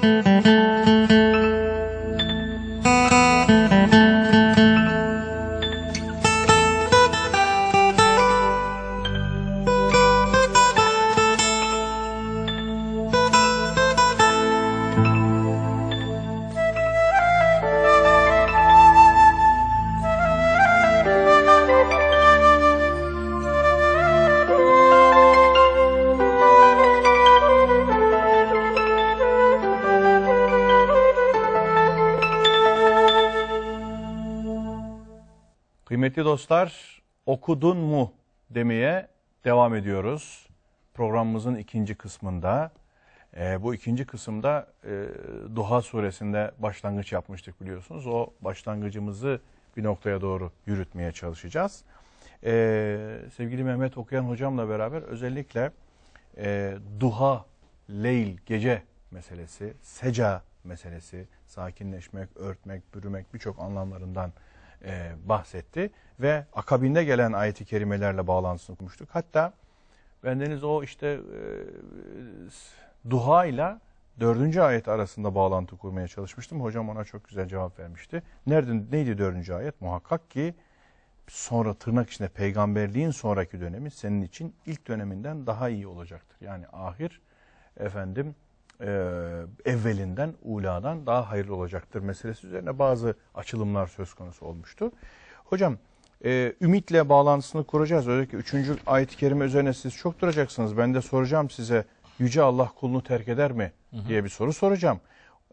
Kıymetli dostlar, okudun mu demeye devam ediyoruz. Programımızın ikinci kısmında. Ee, bu ikinci kısımda e, Duha suresinde başlangıç yapmıştık biliyorsunuz. O başlangıcımızı bir noktaya doğru yürütmeye çalışacağız. Ee, sevgili Mehmet Okuyan hocamla beraber özellikle e, duha, leyl, gece meselesi, seca meselesi, sakinleşmek, örtmek, bürümek birçok anlamlarından e, bahsetti. Ve akabinde gelen ayeti kerimelerle bağlantısını kurmuştuk. Hatta bendeniz o işte e, duha ile dördüncü ayet arasında bağlantı kurmaya çalışmıştım. Hocam ona çok güzel cevap vermişti. Nerede, neydi dördüncü ayet? Muhakkak ki sonra tırnak içinde peygamberliğin sonraki dönemi senin için ilk döneminden daha iyi olacaktır. Yani ahir efendim e, evvelinden, uladan daha hayırlı olacaktır meselesi üzerine bazı açılımlar söz konusu olmuştu. Hocam e, ümitle bağlantısını kuracağız. Özellikle 3. ayet-i kerime üzerine siz çok duracaksınız. Ben de soracağım size Yüce Allah kulunu terk eder mi diye bir soru soracağım.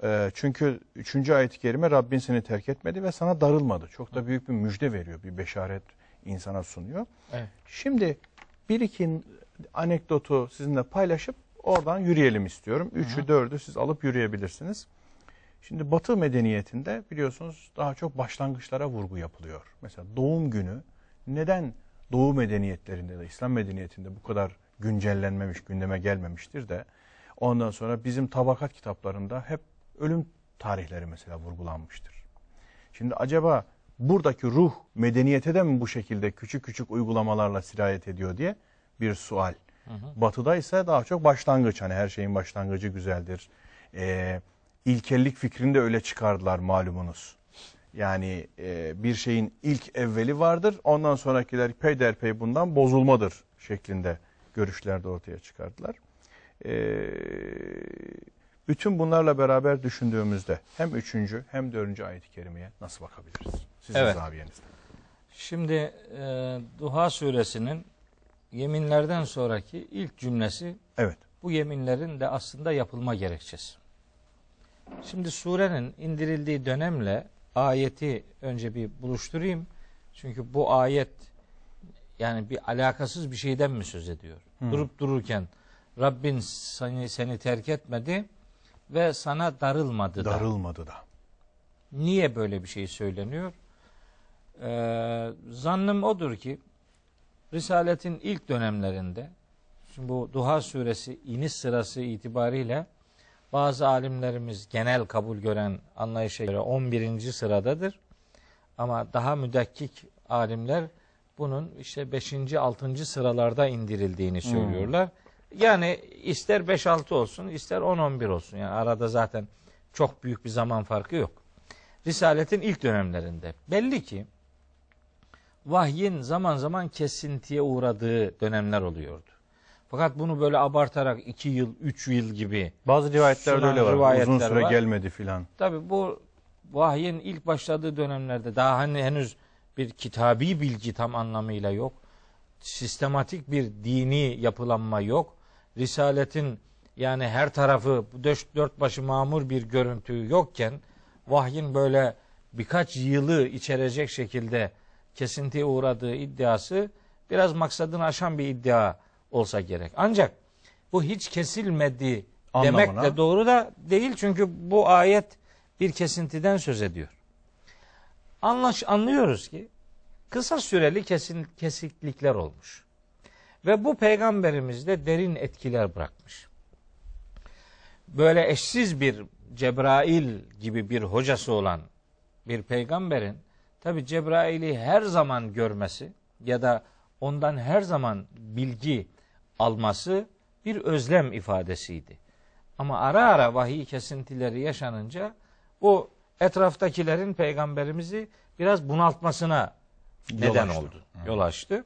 E, çünkü 3. ayet-i kerime Rabbin seni terk etmedi ve sana darılmadı. Çok da büyük bir müjde veriyor, bir beşaret insana sunuyor. Evet. Şimdi bir iki anekdotu sizinle paylaşıp oradan yürüyelim istiyorum. Üçü dördü siz alıp yürüyebilirsiniz. Şimdi Batı medeniyetinde biliyorsunuz daha çok başlangıçlara vurgu yapılıyor. Mesela doğum günü neden Doğu medeniyetlerinde de İslam medeniyetinde bu kadar güncellenmemiş, gündeme gelmemiştir de ondan sonra bizim tabakat kitaplarında hep ölüm tarihleri mesela vurgulanmıştır. Şimdi acaba buradaki ruh medeniyete de mi bu şekilde küçük küçük uygulamalarla sirayet ediyor diye bir sual. Batı'da ise daha çok başlangıç hani her şeyin başlangıcı güzeldir. Ee, ilkellik fikrini de öyle çıkardılar malumunuz. Yani e, bir şeyin ilk evveli vardır ondan sonrakiler peyderpey bundan bozulmadır şeklinde görüşler de ortaya çıkardılar. Ee, bütün bunlarla beraber düşündüğümüzde hem üçüncü hem dördüncü ayet-i kerimeye nasıl bakabiliriz? Sizin Evet. zaviyenizden. Şimdi e, Duha suresinin yeminlerden sonraki ilk cümlesi Evet. bu yeminlerin de aslında yapılma gerekçesi. Şimdi surenin indirildiği dönemle ayeti önce bir buluşturayım. Çünkü bu ayet yani bir alakasız bir şeyden mi söz ediyor? Durup dururken Rabbin seni, seni terk etmedi ve sana darılmadı da. Darılmadı da. Niye böyle bir şey söyleniyor? Ee, zannım odur ki Risaletin ilk dönemlerinde şimdi bu Duha suresi iniş sırası itibariyle bazı alimlerimiz genel kabul gören anlayışa göre 11. sıradadır. Ama daha müdekkik alimler bunun işte 5. 6. sıralarda indirildiğini söylüyorlar. Yani ister 5-6 olsun ister 10-11 olsun. Yani arada zaten çok büyük bir zaman farkı yok. Risaletin ilk dönemlerinde belli ki vahyin zaman zaman kesintiye uğradığı dönemler oluyordu. Fakat bunu böyle abartarak 2 yıl, 3 yıl gibi Bazı rivayetlerde öyle var. Uzun süre var. gelmedi filan. Tabi bu vahyin ilk başladığı dönemlerde daha hani henüz bir kitabi bilgi tam anlamıyla yok. Sistematik bir dini yapılanma yok. Risaletin yani her tarafı dört başı mamur bir görüntü yokken vahyin böyle birkaç yılı içerecek şekilde kesintiye uğradığı iddiası biraz maksadını aşan bir iddia olsa gerek. Ancak bu hiç kesilmedi demek Anlamına. de doğru da değil çünkü bu ayet bir kesintiden söz ediyor. Anlaş, anlıyoruz ki kısa süreli kesin, kesiklikler olmuş. Ve bu peygamberimizde derin etkiler bırakmış. Böyle eşsiz bir Cebrail gibi bir hocası olan bir peygamberin tabi Cebrail'i her zaman görmesi ya da ondan her zaman bilgi alması bir özlem ifadesiydi. Ama ara ara vahiy kesintileri yaşanınca o etraftakilerin peygamberimizi biraz bunaltmasına Yol neden açtı. oldu. Yol açtı.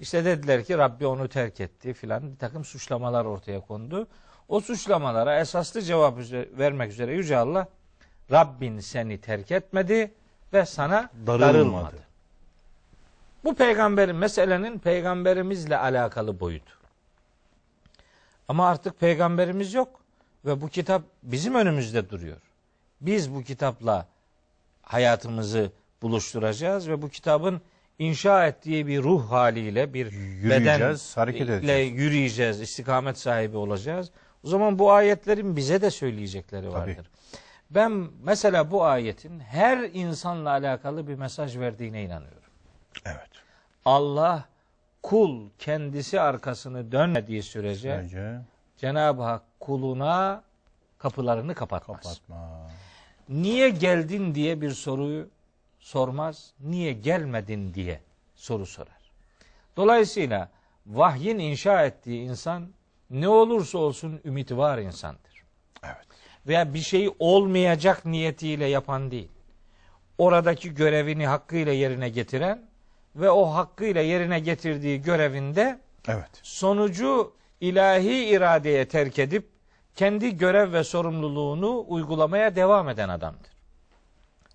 İşte dediler ki Rabbi onu terk etti filan bir takım suçlamalar ortaya kondu. O suçlamalara esaslı cevap vermek üzere Yüce Allah Rabbin seni terk etmedi ve sana Darılmadı. darılmadı. Bu peygamberin meselenin peygamberimizle alakalı boyutu. Ama artık peygamberimiz yok ve bu kitap bizim önümüzde duruyor. Biz bu kitapla hayatımızı buluşturacağız ve bu kitabın inşa ettiği bir ruh haliyle bir Yürüyeceğiz, hareket edeceğiz. yürüyeceğiz, istikamet sahibi olacağız. O zaman bu ayetlerin bize de söyleyecekleri vardır. Ben mesela bu ayetin her insanla alakalı bir mesaj verdiğine inanıyorum. Evet. Allah kul kendisi arkasını dönmediği sürece Bence Cenab-ı Hak kuluna kapılarını kapatmaz. kapatma. Niye geldin diye bir soruyu sormaz. Niye gelmedin diye soru sorar. Dolayısıyla vahyin inşa ettiği insan ne olursa olsun ümit var insandır. Evet. Veya bir şey olmayacak niyetiyle yapan değil. Oradaki görevini hakkıyla yerine getiren ve o hakkıyla yerine getirdiği görevinde Evet. sonucu ilahi iradeye terk edip kendi görev ve sorumluluğunu uygulamaya devam eden adamdır.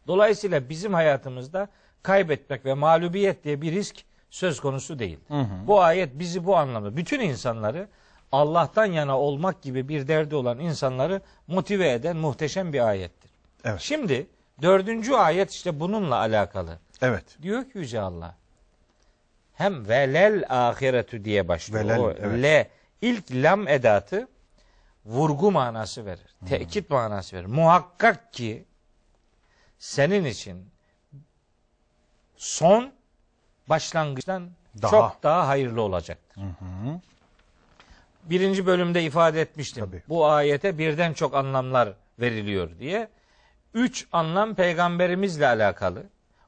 Dolayısıyla bizim hayatımızda kaybetmek ve mağlubiyet diye bir risk söz konusu değil. Bu ayet bizi bu anlamda bütün insanları Allah'tan yana olmak gibi bir derdi olan insanları motive eden muhteşem bir ayettir. Evet. Şimdi dördüncü ayet işte bununla alakalı. Evet. Diyor ki Yüce Allah. Hem velel ahiretü diye başlıyor. Velel, o evet. le ilk lam edatı vurgu manası verir. Hmm. Tekit manası verir. Muhakkak ki senin için son başlangıçtan Daha. çok daha hayırlı olacaktır. Birinci bölümde ifade etmiştim. Tabii. Bu ayete birden çok anlamlar veriliyor diye. Üç anlam peygamberimizle alakalı.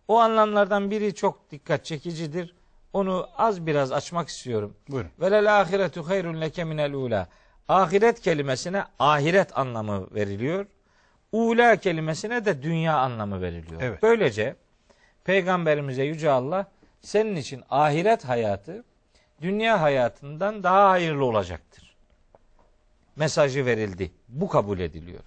O anlamlardan biri çok dikkat çekicidir. Onu az biraz açmak istiyorum. Buyurun. Velel ahiretu hayrun leke minel ula. Ahiret kelimesine ahiret anlamı veriliyor. Ula kelimesine de dünya anlamı veriliyor. Evet. Böylece peygamberimize yüce Allah senin için ahiret hayatı dünya hayatından daha hayırlı olacaktır. Mesajı verildi. Bu kabul ediliyor.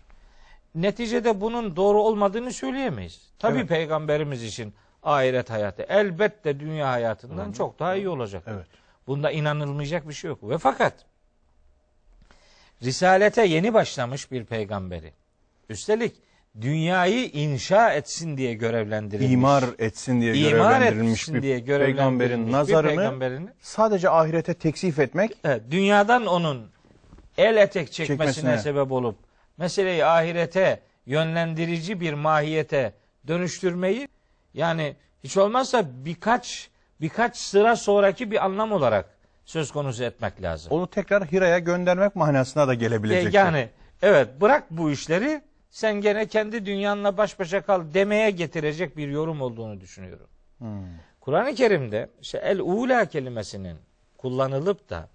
Neticede bunun doğru olmadığını söyleyemeyiz. Tabii Evet. peygamberimiz için ahiret hayatı elbette dünya hayatından çok daha iyi olacak. Evet. Bunda inanılmayacak bir şey yok. Ve fakat risalete yeni başlamış bir peygamberi. Üstelik dünyayı inşa etsin diye görevlendirilmiş. İmar etsin diye İmar görevlendirilmiş etsin bir diye görevlendirilmiş peygamberin bir nazarını peygamberini sadece ahirete teksif etmek Evet, dünyadan onun el etek çekmesine, Çekmesine. sebep olup meseleyi ahirete yönlendirici bir mahiyete dönüştürmeyi yani hiç olmazsa birkaç birkaç sıra sonraki bir anlam olarak söz konusu etmek lazım. onu tekrar Hira'ya göndermek manasına da gelebilecek. E, yani evet bırak bu işleri sen gene kendi dünyanla baş başa kal demeye getirecek bir yorum olduğunu düşünüyorum. Hmm. Kur'an-ı Kerim'de işte el ula kelimesinin kullanılıp da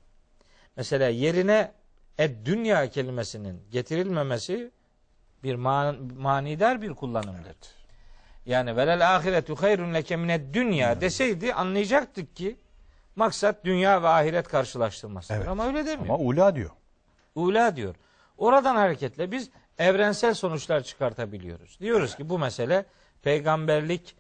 mesela yerine ed dünya kelimesinin getirilmemesi bir man, manidar bir kullanımdır. Yani velel ahiretu hayrun leke mined dünya deseydi anlayacaktık ki maksat dünya ve ahiret karşılaştırmasıdır. Evet. Ama öyle demiyor. Ama ula diyor. Ula diyor. Oradan hareketle biz evrensel sonuçlar çıkartabiliyoruz. Diyoruz ki bu mesele peygamberlik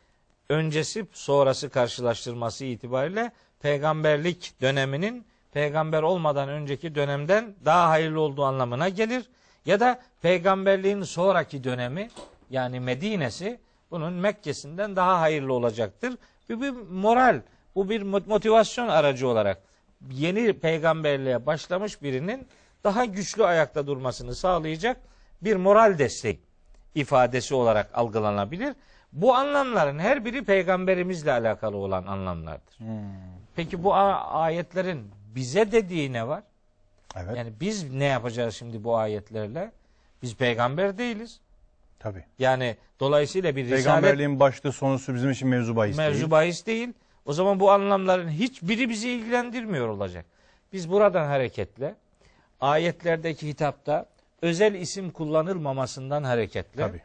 öncesi sonrası karşılaştırması itibariyle peygamberlik döneminin peygamber olmadan önceki dönemden daha hayırlı olduğu anlamına gelir. Ya da peygamberliğin sonraki dönemi yani Medine'si bunun Mekke'sinden daha hayırlı olacaktır. Bu bir moral, bu bir motivasyon aracı olarak yeni peygamberliğe başlamış birinin daha güçlü ayakta durmasını sağlayacak bir moral destek ifadesi olarak algılanabilir. Bu anlamların her biri peygamberimizle alakalı olan anlamlardır. Peki bu ayetlerin bize dediği ne var? Evet. Yani biz ne yapacağız şimdi bu ayetlerle? Biz peygamber değiliz. Tabii. Yani dolayısıyla bir risalet Peygamberliğin başlığı sonusu bizim için mevzu bahis mevzu değil. bahis değil. O zaman bu anlamların hiçbiri bizi ilgilendirmiyor olacak. Biz buradan hareketle ayetlerdeki hitapta özel isim kullanılmamasından hareketle Tabii.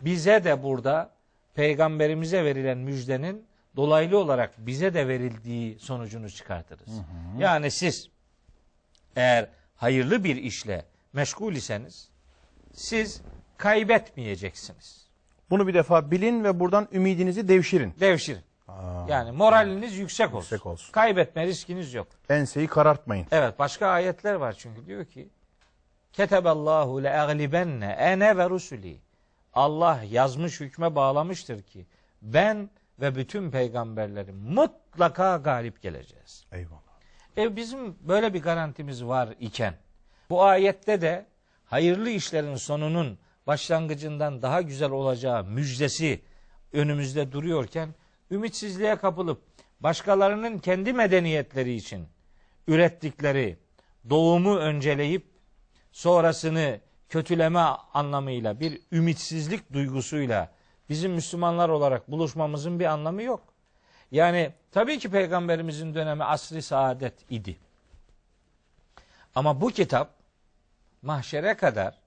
bize de burada peygamberimize verilen müjdenin dolaylı olarak bize de verildiği sonucunu çıkartırız. Yani siz eğer hayırlı bir işle meşgul iseniz siz kaybetmeyeceksiniz. Bunu bir defa bilin ve buradan ümidinizi devşirin. Devşirin. Aa, Yani moraliniz yüksek olsun. Yüksek olsun. Kaybetme riskiniz yok. enseyi karartmayın. Evet başka ayetler var çünkü diyor ki Keteballahu le'aglibenne ene ve rusuli. Allah yazmış hükme bağlamıştır ki ben ve bütün peygamberlerim mutlaka galip geleceğiz. Eyvallah. E bizim böyle bir garantimiz var iken bu ayette de hayırlı işlerin sonunun başlangıcından daha güzel olacağı müjdesi önümüzde duruyorken ümitsizliğe kapılıp başkalarının kendi medeniyetleri için ürettikleri doğumu önceleyip sonrasını kötüleme anlamıyla bir ümitsizlik duygusuyla bizim Müslümanlar olarak buluşmamızın bir anlamı yok. Yani tabii ki peygamberimizin dönemi asri saadet idi. Ama bu kitap mahşere kadar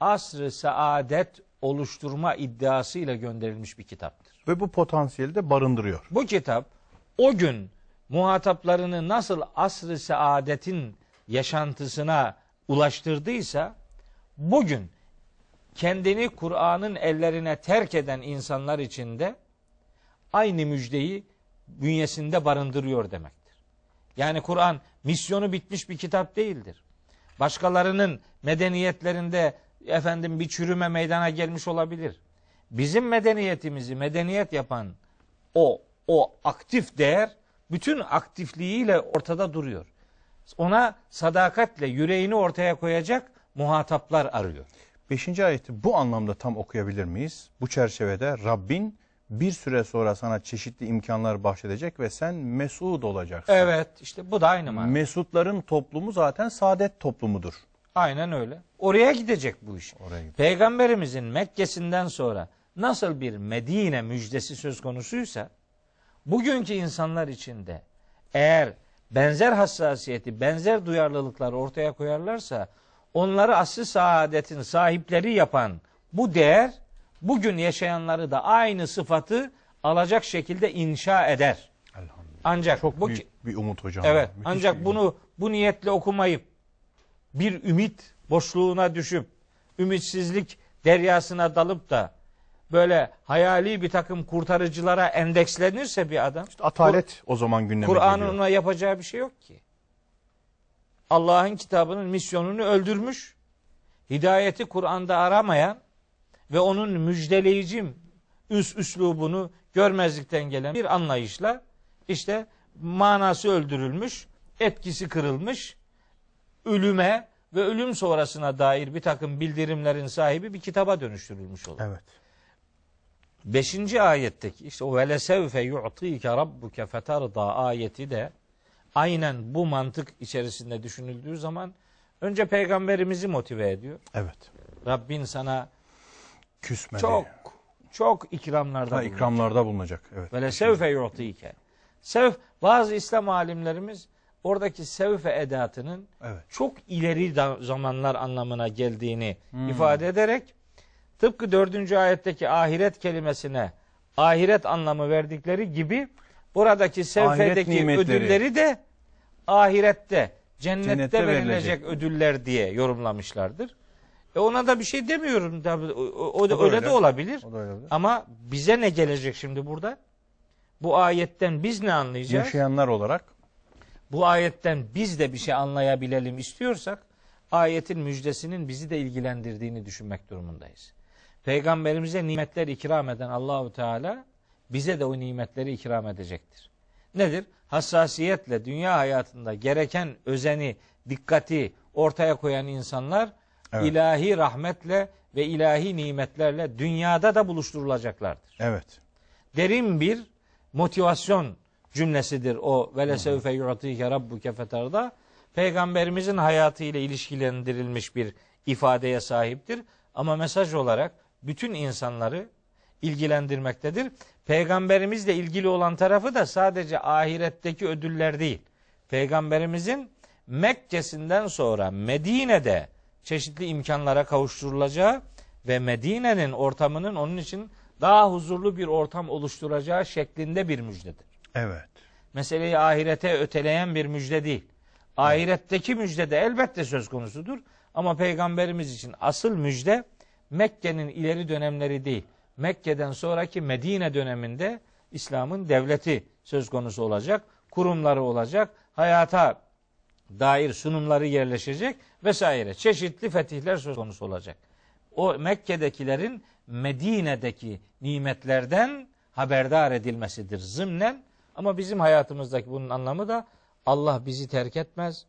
asrı saadet oluşturma iddiasıyla gönderilmiş bir kitaptır. Ve bu potansiyeli de barındırıyor. Bu kitap o gün muhataplarını nasıl asrı saadetin yaşantısına ulaştırdıysa bugün kendini Kur'an'ın ellerine terk eden insanlar için de aynı müjdeyi bünyesinde barındırıyor demektir. Yani Kur'an misyonu bitmiş bir kitap değildir. Başkalarının medeniyetlerinde efendim bir çürüme meydana gelmiş olabilir. Bizim medeniyetimizi medeniyet yapan o o aktif değer bütün aktifliğiyle ortada duruyor. Ona sadakatle yüreğini ortaya koyacak muhataplar arıyor. Beşinci ayeti bu anlamda tam okuyabilir miyiz? Bu çerçevede Rabbin bir süre sonra sana çeşitli imkanlar bahşedecek ve sen mesut olacaksın. Evet işte bu da aynı mana. Mesutların toplumu zaten saadet toplumudur. Aynen öyle. Oraya gidecek bu iş. Oraya gidecek. Peygamberimizin Mekke'sinden sonra nasıl bir Medine müjdesi söz konusuysa bugünkü insanlar için de eğer benzer hassasiyeti, benzer duyarlılıklar ortaya koyarlarsa onları aslı saadetin sahipleri yapan bu değer bugün yaşayanları da aynı sıfatı alacak şekilde inşa eder. Ancak Çok bu büyük bir umut hocam. Evet. Müthiş ancak bunu bu niyetle okumayıp bir ümit boşluğuna düşüp ümitsizlik deryasına dalıp da böyle hayali bir takım kurtarıcılara endekslenirse bir adam umut. Atalet o zaman gündeme Kur'an'ın ona yapacağı bir şey yok ki. Allah'ın kitabının misyonunu öldürmüş. Hidayeti Kur'an'da aramayan ve onun müjdeleyici üs üslubunu görmezlikten gelen bir anlayışla işte manası öldürülmüş, etkisi kırılmış, ölüme ve ölüm sonrasına dair bir takım bildirimlerin sahibi bir kitaba dönüştürülmüş olur. Evet. Beşinci ayetteki işte o vele sevfe yu'tike rabbuke fetarda ayeti de aynen bu mantık içerisinde düşünüldüğü zaman önce peygamberimizi motive ediyor. Evet. Rabbin sana Küsmedi. çok çok ikramlarda Ha, bulunacak. ikramlarda bulunacak. Evet. Vele sevfe yu'tike. Sevf bazı İslam alimlerimiz oradaki sevfe edatının Evet. çok ileri zamanlar anlamına geldiğini Hmm. ifade ederek tıpkı dördüncü ayetteki ahiret kelimesine ahiret anlamı verdikleri gibi buradaki sevfedeki ödülleri de ahirette cennette, Cennette verilecek ödüller diye yorumlamışlardır. E ona da bir şey demiyorum tabii o, o- o da O da öyle, öyle. de olabilir. O da öyle. Ama bize ne gelecek şimdi burada? Bu ayetten biz ne anlayacağız? Yaşayanlar olarak bu ayetten biz de bir şey anlayabilelim istiyorsak ayetin müjdesinin bizi de ilgilendirdiğini düşünmek durumundayız. Peygamberimize nimetler ikram eden Allahu Teala bize de o nimetleri ikram edecektir. Nedir? Hassasiyetle dünya hayatında gereken özeni, dikkati ortaya koyan insanlar Evet. ilahi rahmetle ve ilahi nimetlerle dünyada da buluşturulacaklardır evet. derin bir motivasyon cümlesidir o ve lesevfe yu'tike rabbuke fetarda. Peygamberimizin hayatı ile ilişkilendirilmiş bir ifadeye sahiptir. Ama mesaj olarak bütün insanları ilgilendirmektedir. Peygamberimizle ilgili olan tarafı da sadece ahiretteki ödüller değil. Peygamberimizin Mekke'sinden sonra Medine'de çeşitli imkanlara kavuşturulacağı ve Medine'nin ortamının onun için daha huzurlu bir ortam oluşturacağı şeklinde bir müjdedir. Evet. Meseleyi ahirete öteleyen bir müjde değil. Ahiretteki müjde de elbette söz konusudur. Ama peygamberimiz için asıl müjde Mekke'nin ileri dönemleri değil. Mekke'den sonraki Medine döneminde İslam'ın devleti söz konusu olacak. Kurumları olacak. Hayata dair sunumları yerleşecek vesaire. Çeşitli fetihler söz konusu olacak. O Mekke'dekilerin Medine'deki nimetlerden haberdar edilmesidir zımnen. Ama bizim hayatımızdaki bunun anlamı da Allah bizi terk etmez.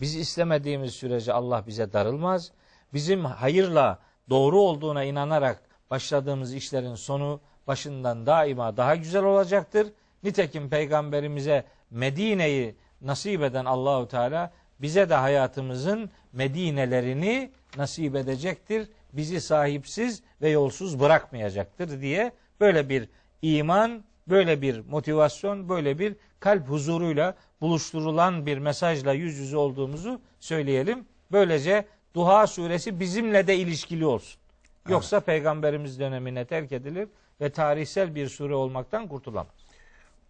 Bizi istemediğimiz sürece Allah bize darılmaz. Bizim hayırla doğru olduğuna inanarak başladığımız işlerin sonu başından daima daha güzel olacaktır. Nitekim peygamberimize Medine'yi nasip eden Allahu Teala bize de hayatımızın Medinelerini nasip edecektir. Bizi sahipsiz ve yolsuz bırakmayacaktır diye böyle bir iman, böyle bir motivasyon, böyle bir kalp huzuruyla buluşturulan bir mesajla yüz yüze olduğumuzu söyleyelim. Böylece Duha suresi bizimle de ilişkili olsun. Yoksa peygamberimiz dönemine terk edilir ve tarihsel bir sure olmaktan kurtulamaz.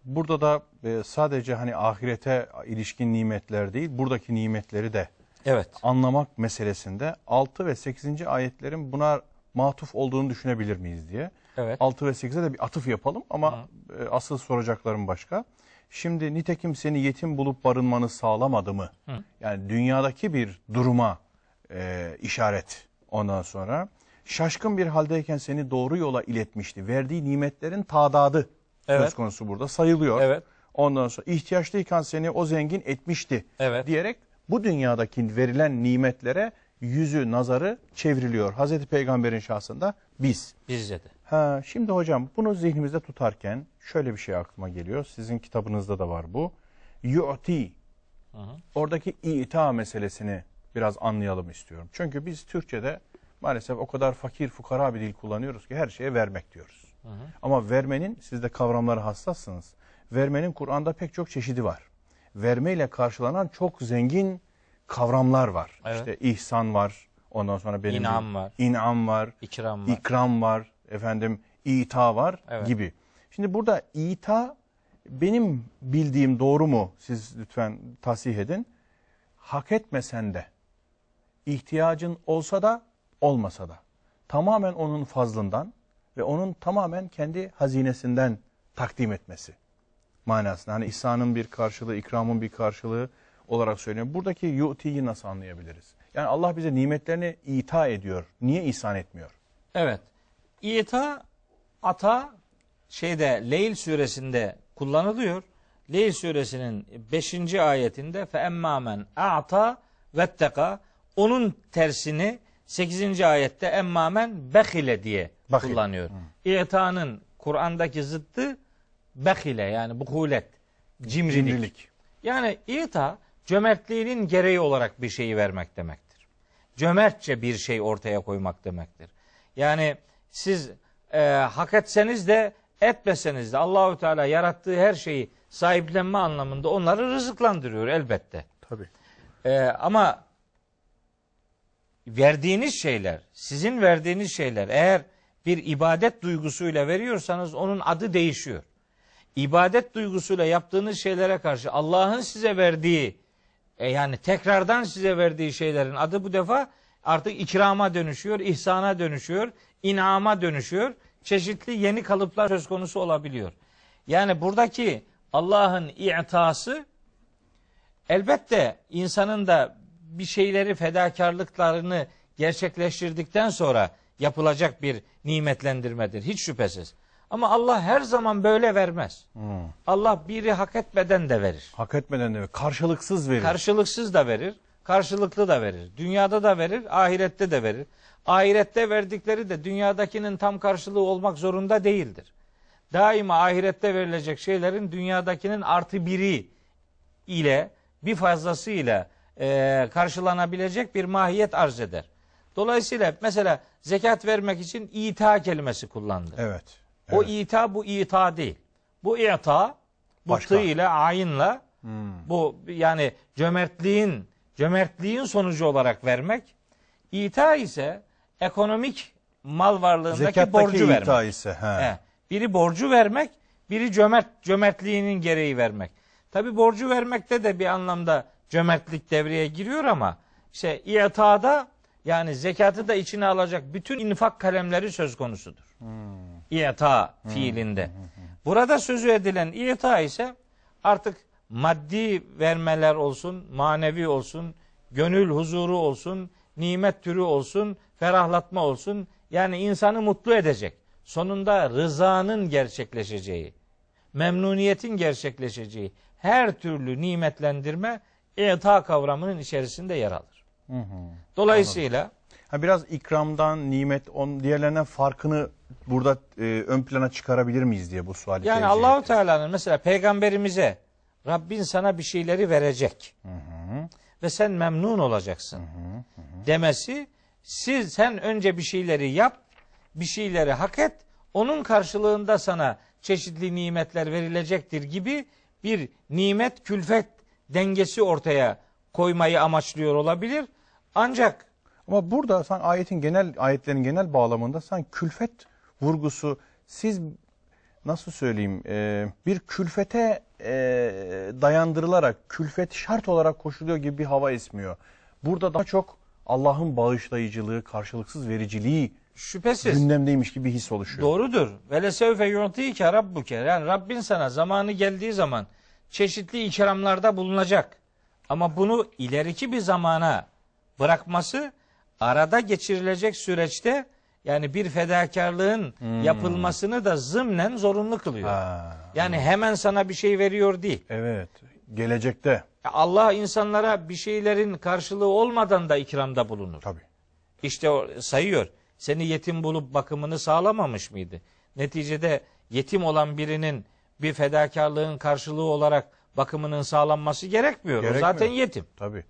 Burada da e, sadece hani ahirete ilişkin nimetler değil, buradaki nimetleri de Evet. anlamak meselesinde 6 ve 8. ayetlerin buna matuf olduğunu düşünebilir miyiz diye. Evet. 6 ve 8'e de bir atıf yapalım ama e, asıl soracaklarım başka. Şimdi nitekim seni yetim bulup barınmanı sağlamadı mı? Hı. Yani dünyadaki bir duruma e, işaret ondan sonra. Şaşkın bir haldeyken seni doğru yola iletmişti. Verdiği nimetlerin tadadı Evet. söz konusu burada sayılıyor. Evet. Ondan sonra ihtiyaçlıyken seni o zengin etmişti Evet. diyerek bu dünyadaki verilen nimetlere yüzü nazarı çevriliyor. Hazreti Peygamber'in şahsında biz. Bizce de. Ha, şimdi hocam bunu zihnimizde tutarken şöyle bir şey aklıma geliyor. Sizin kitabınızda da var bu. Yu'ti. Oradaki ita meselesini biraz anlayalım istiyorum. Çünkü biz Türkçe'de maalesef o kadar fakir fukara bir dil kullanıyoruz ki her şeye vermek diyoruz. Hı hı. Ama vermenin, siz de kavramlara hassassınız. Vermenin Kur'an'da pek çok çeşidi var. Vermeyle karşılanan çok zengin kavramlar var. Evet. İşte ihsan var. Ondan sonra benim İnam var. İnam var. İkram var. ikram var. Efendim ita var Evet. gibi. Şimdi burada ita benim bildiğim doğru mu? Siz lütfen tasih edin. Hak etmesen de ihtiyacın olsa da olmasa da tamamen onun fazlından ve onun tamamen kendi hazinesinden takdim etmesi manasında. Hani ihsanın bir karşılığı, ikramın bir karşılığı olarak söylüyorum. Buradaki yu'tiyi nasıl anlayabiliriz? Yani Allah bize nimetlerini ita ediyor. Niye ihsan etmiyor? Evet. İta ata şeyde Leyl suresinde kullanılıyor. Leyl suresinin 5. ayetinde fe emmamen a'ta vetteka onun tersini 8. ayette emmamen behile diye Bahil. kullanıyor. İta'nın Kur'an'daki zıttı behile yani buhulet, cimrilik. Cimrilik. Yani ita cömertliğinin gereği olarak bir şeyi vermek demektir. Cömertçe bir şey ortaya koymak demektir. Yani siz e, hak etseniz de etmeseniz de Allahü Teala yarattığı her şeyi sahiplenme anlamında onları rızıklandırıyor elbette. Tabii. E, ama verdiğiniz şeyler, sizin verdiğiniz şeyler eğer bir ibadet duygusuyla veriyorsanız onun adı değişiyor. İbadet duygusuyla yaptığınız şeylere karşı Allah'ın size verdiği e yani tekrardan size verdiği şeylerin adı bu defa artık ikrama dönüşüyor, ihsana dönüşüyor, inama dönüşüyor. Çeşitli yeni kalıplar söz konusu olabiliyor. Yani buradaki Allah'ın i'tası elbette insanın da bir şeyleri fedakarlıklarını gerçekleştirdikten sonra yapılacak bir nimetlendirmedir hiç şüphesiz. Ama Allah her zaman böyle vermez. Hmm. Allah biri hak etmeden de verir. Hak etmeden de karşılıksız verir. Karşılıksız da verir, karşılıklı da verir. Dünyada da verir, ahirette de verir. Ahirette verdikleri de dünyadakinin tam karşılığı olmak zorunda değildir. Daima ahirette verilecek şeylerin dünyadakinin artı biri ile bir fazlası ile e, karşılanabilecek bir mahiyet arz eder. Dolayısıyla mesela zekat vermek için ita kelimesi kullandı. evet. O evet. ita bu ita değil. Bu ita bu Başka. tı ile ayınla Hmm. bu yani cömertliğin cömertliğin sonucu olarak vermek İta ise ekonomik mal varlığındaki Zekattaki borcu vermek. ita ise. He. He. Biri borcu vermek, biri cömert cömertliğinin gereği vermek. Tabi borcu vermekte de bir anlamda cömertlik devreye giriyor ama işte İTA'da yani zekatı da içine alacak bütün infak kalemleri söz konusudur. İta fiilinde. Burada sözü edilen İta ise artık maddi vermeler olsun, manevi olsun, gönül huzuru olsun, nimet türü olsun, ferahlatma olsun. Yani insanı mutlu edecek. Sonunda rızanın gerçekleşeceği, memnuniyetin gerçekleşeceği her türlü nimetlendirme İta kavramının içerisinde yer alır. Hı hı. Dolayısıyla Ha, biraz ikramdan, nimet, on diğerlerinden farkını burada e, ön plana çıkarabilir miyiz diye bu suali Yani Allahu. Teala'nın mesela peygamberimize Rabbin sana bir şeyleri verecek ve sen memnun olacaksın demesi siz sen önce bir şeyleri yap, bir şeyleri hak et, onun karşılığında sana çeşitli nimetler verilecektir gibi bir nimet külfet dengesi ortaya koymayı amaçlıyor olabilir. Ancak Ama burada sen ayetin genel ayetlerin genel bağlamında sen külfet vurgusu siz nasıl söyleyeyim e, bir külfete e, dayandırılarak külfet şart olarak koşuluyor gibi bir hava esmiyor. Burada daha çok Allah'ın bağışlayıcılığı, karşılıksız vericiliği şüphesiz gündemdeymiş gibi bir his oluşuyor. Doğrudur. Ve lesevfe yu'tike rabbuke. Yani Rabbin sana zamanı geldiği zaman çeşitli ikramlarda bulunacak. Ama bunu ileriki bir zamana bırakması arada geçirilecek süreçte yani bir fedakarlığın yapılmasını da zımnen zorunlu kılıyor. Ha, Yani hemen sana bir şey veriyor değil. evet. Gelecekte Allah insanlara bir şeylerin karşılığı olmadan da ikramda bulunur. tabii. İşte o sayıyor. Seni yetim bulup bakımını sağlamamış mıydı? Neticede yetim olan birinin bir fedakarlığın karşılığı olarak bakımının sağlanması gerekmiyor. Gerekmiyor. O zaten yetim. Tabii.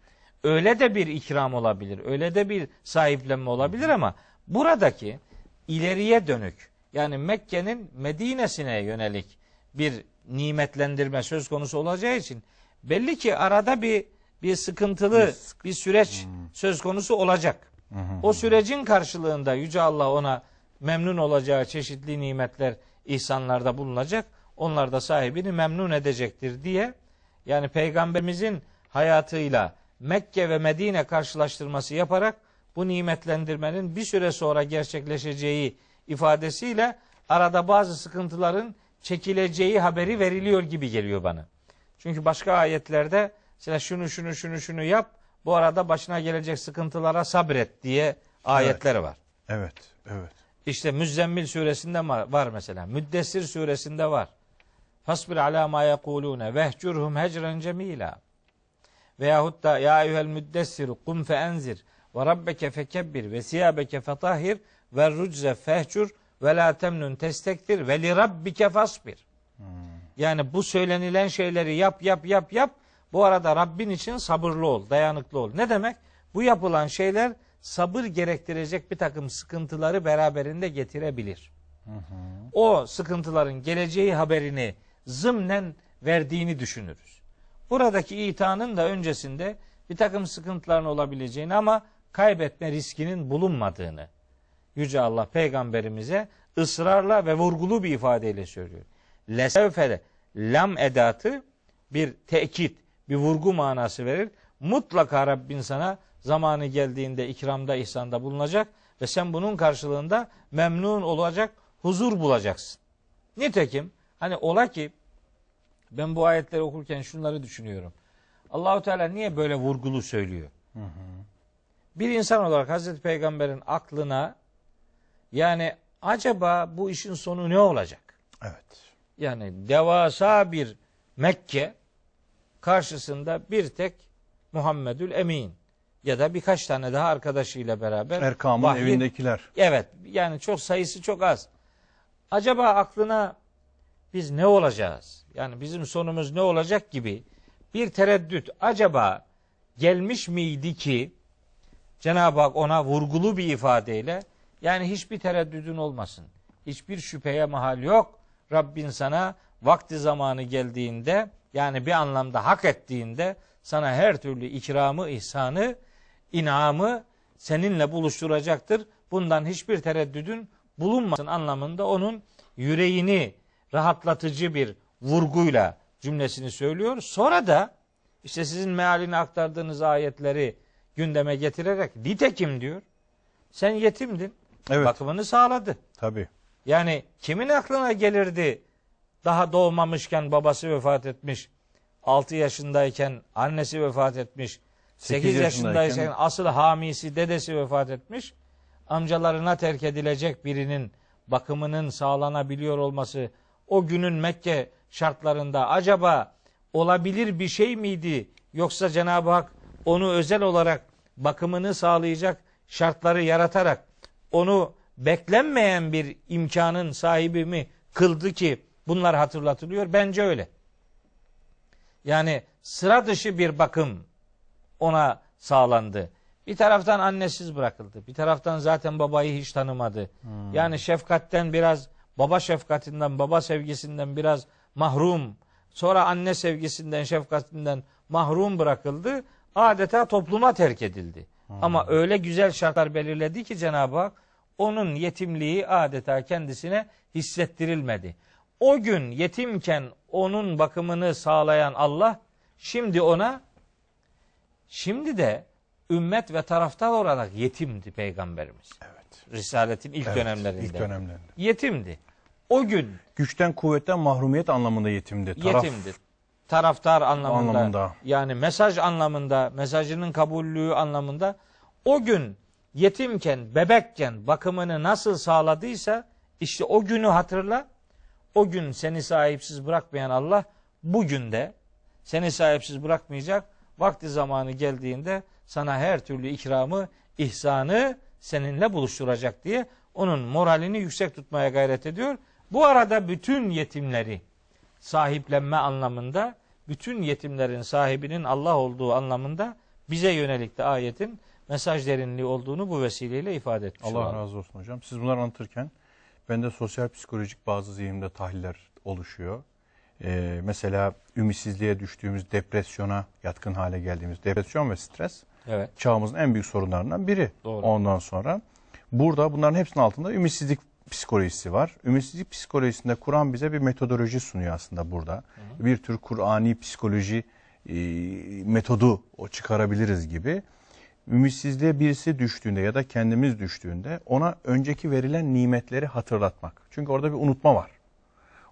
Öyle de bir ikram olabilir. Öyle de bir sahiplenme olabilir ama buradaki ileriye dönük yani Mekke'nin Medine'sine yönelik bir nimetlendirme söz konusu olacağı için belli ki arada bir bir sıkıntılı bir süreç söz konusu olacak. O sürecin karşılığında Yüce Allah ona memnun olacağı çeşitli nimetler, ihsanlarda bulunacak. Onlar da sahibini memnun edecektir diye yani peygamberimizin hayatıyla Mekke ve Medine karşılaştırması yaparak bu nimetlendirmenin bir süre sonra gerçekleşeceği ifadesiyle arada bazı sıkıntıların çekileceği haberi veriliyor gibi geliyor bana. Çünkü başka ayetlerde mesela şunu şunu şunu şunu yap bu arada başına gelecek sıkıntılara sabret diye ayetler var. Evet. Evet. İşte Müzzemmil suresinde var mesela. Müddessir suresinde var. Fasbir ala ma yekulune vehcurhum hecren cemila. Veyahut da ya eyyuhel müddessir kum fe enzir ve rabbeke fekebbir ve siyabeke fetahhir ve rucze fehcur ve la temnun testektir ve li rabbike fasbir. Yani bu söylenilen şeyleri yap yap yap yap. Bu arada Rabbin için sabırlı ol, dayanıklı ol. Ne demek? Bu yapılan şeyler sabır gerektirecek bir takım sıkıntıları beraberinde getirebilir. O sıkıntıların geleceği haberini zımnen verdiğini düşünürüz. Buradaki itanın da öncesinde bir takım sıkıntıların olabileceğini ama kaybetme riskinin bulunmadığını Yüce Allah peygamberimize ısrarla ve vurgulu bir ifadeyle söylüyor. Lesevfede lam edatı bir tekit, bir vurgu manası verir. Mutlaka Rabbin sana zamanı geldiğinde ikramda, ihsanda bulunacak ve sen bunun karşılığında memnun olacak, huzur bulacaksın. Nitekim hani ola ki ben bu ayetleri okurken şunları düşünüyorum. Allahu Teala niye böyle vurgulu söylüyor? Bir insan olarak Hazreti Peygamber'in aklına yani acaba bu işin sonu ne olacak? Evet. Yani devasa bir Mekke karşısında bir tek Muhammedül Emin ya da birkaç tane daha arkadaşıyla beraber Erkam'ın evindekiler. Evet yani çok sayısı çok az. Acaba aklına biz ne olacağız? Yani bizim sonumuz ne olacak gibi bir tereddüt acaba gelmiş miydi ki Cenab-ı Hak ona vurgulu bir ifadeyle yani hiçbir tereddüdün olmasın. Hiçbir şüpheye mahal yok. Rabbin sana vakti zamanı geldiğinde yani bir anlamda hak ettiğinde sana her türlü ikramı, ihsanı, inamı seninle buluşturacaktır. Bundan hiçbir tereddüdün bulunmasın anlamında onun yüreğini rahatlatıcı bir vurguyla cümlesini söylüyor. Sonra da işte sizin mealini aktardığınız ayetleri gündeme getirerek nitekim diyor. Sen yetimdin. Evet. Bakımını sağladı. Tabii. Yani kimin aklına gelirdi daha doğmamışken babası vefat etmiş, 6 yaşındayken annesi vefat etmiş, 8 Sekiz yaşındayken yaşındayken asıl hamisi dedesi vefat etmiş, amcalarına terk edilecek birinin bakımının sağlanabiliyor olması o günün Mekke şartlarında acaba olabilir bir şey miydi? Yoksa Cenab-ı Hak onu özel olarak bakımını sağlayacak şartları yaratarak onu beklenmeyen bir imkanın sahibi mi kıldı ki bunlar hatırlatılıyor? Bence öyle. Yani sıra dışı bir bakım ona sağlandı. Bir taraftan annesiz bırakıldı. Bir taraftan zaten babayı hiç tanımadı. Yani şefkatten biraz baba şefkatinden, baba sevgisinden biraz mahrum. Sonra anne sevgisinden, şefkatinden mahrum bırakıldı. Adeta topluma terk edildi. Ama öyle güzel şartlar belirledi ki Cenab-ı Hak onun yetimliği adeta kendisine hissettirilmedi. O gün yetimken onun bakımını sağlayan Allah şimdi ona şimdi de ümmet ve taraftar olarak yetimdi peygamberimiz. Evet. Risaletin ilk Evet, dönemlerinde. İlk dönemlerinde. Yetimdi. O gün Güçten kuvvetten mahrumiyet anlamında yetimdi. Taraf, yetimdi. Taraftar anlamında, Anlamında. yani mesaj anlamında, mesajının kabullüğü anlamında o gün yetimken, bebekken bakımını nasıl sağladıysa işte o günü hatırla. O gün seni sahipsiz bırakmayan Allah bugün de seni sahipsiz bırakmayacak. Vakti zamanı geldiğinde sana her türlü ikramı, ihsanı seninle buluşturacak diye onun moralini yüksek tutmaya gayret ediyor. Bu arada bütün yetimleri sahiplenme anlamında, bütün yetimlerin sahibinin Allah olduğu anlamında bize yönelik de ayetin mesaj derinliği olduğunu bu vesileyle ifade etmiş Allah olalım. razı olsun hocam. Siz bunları anlatırken bende sosyal psikolojik bazı zihnimde tahliller oluşuyor. Ee, mesela ümitsizliğe düştüğümüz, depresyona yatkın hale geldiğimiz depresyon ve stres Evet. çağımızın en büyük sorunlarından biri. Doğru. Ondan sonra burada bunların hepsinin altında ümitsizlik psikolojisi var. Ümitsizlik psikolojisinde Kur'an bize bir metodoloji sunuyor aslında burada. Bir tür Kur'ani psikoloji e, metodu o çıkarabiliriz gibi. Ümitsizliğe birisi düştüğünde ya da kendimiz düştüğünde ona önceki verilen nimetleri hatırlatmak. Çünkü orada bir unutma var.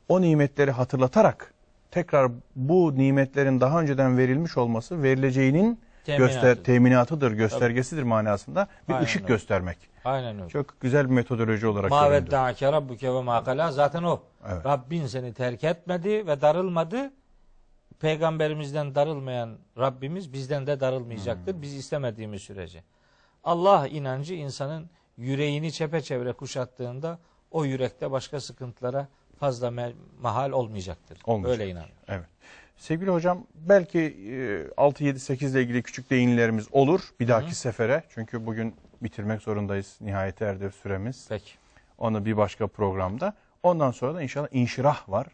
O nimetleri hatırlatarak tekrar bu nimetlerin daha önceden verilmiş olması verileceğinin göster Teminatıdır. teminatıdır, göstergesidir manasında bir Aynen ışık öyle. göstermek. Aynen öyle. Çok güzel bir metodoloji olarak Ma vedda'ake rabbuke ve ma kala zaten o. Evet. Rabbin seni terk etmedi ve darılmadı. Peygamberimizden darılmayan Rabbimiz bizden de darılmayacaktır. Hmm. Biz istemediğimiz sürece. Allah inancı insanın yüreğini çepeçevre kuşattığında o yürekte başka sıkıntılara fazla mahal olmayacaktır. Olmayacak. Öyle inanıyorum. Evet. Sevgili hocam belki e, 6 7 8 ile ilgili küçük değinlerimiz olur bir dahaki sefere. Çünkü bugün bitirmek zorundayız. Nihayete erdi süremiz. Peki. Onu bir başka programda. Ondan sonra da inşallah inşirah var.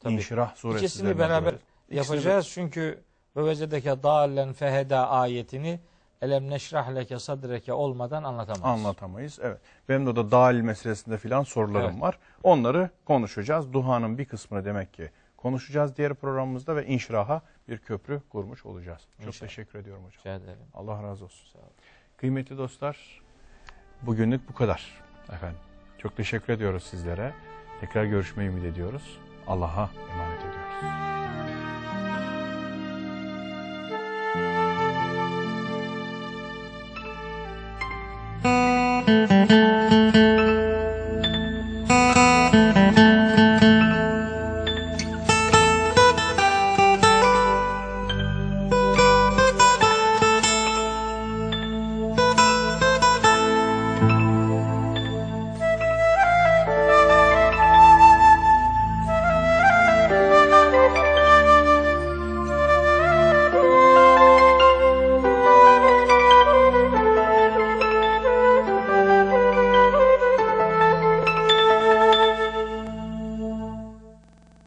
Tabii. İnşirah suresi. İkisini beraber. İkisini yapacağız çünkü ve vecedeke dalen feheda ayetini elem neşrah leke sadreke olmadan anlatamayız. anlatamayız. Evet. Benim de o da dal meselesinde filan sorularım Evet. var. Onları konuşacağız. Duhanın bir kısmını demek ki konuşacağız diğer programımızda ve inşiraha bir köprü kurmuş olacağız. Çok İnşallah. teşekkür ediyorum hocam. Rica ederim. Allah razı olsun. Sağ olun. Kıymetli dostlar, bugünlük bu kadar. Efendim, çok teşekkür ediyoruz sizlere. Tekrar görüşmeyi ümit ediyoruz. Allah'a emanet ediyoruz.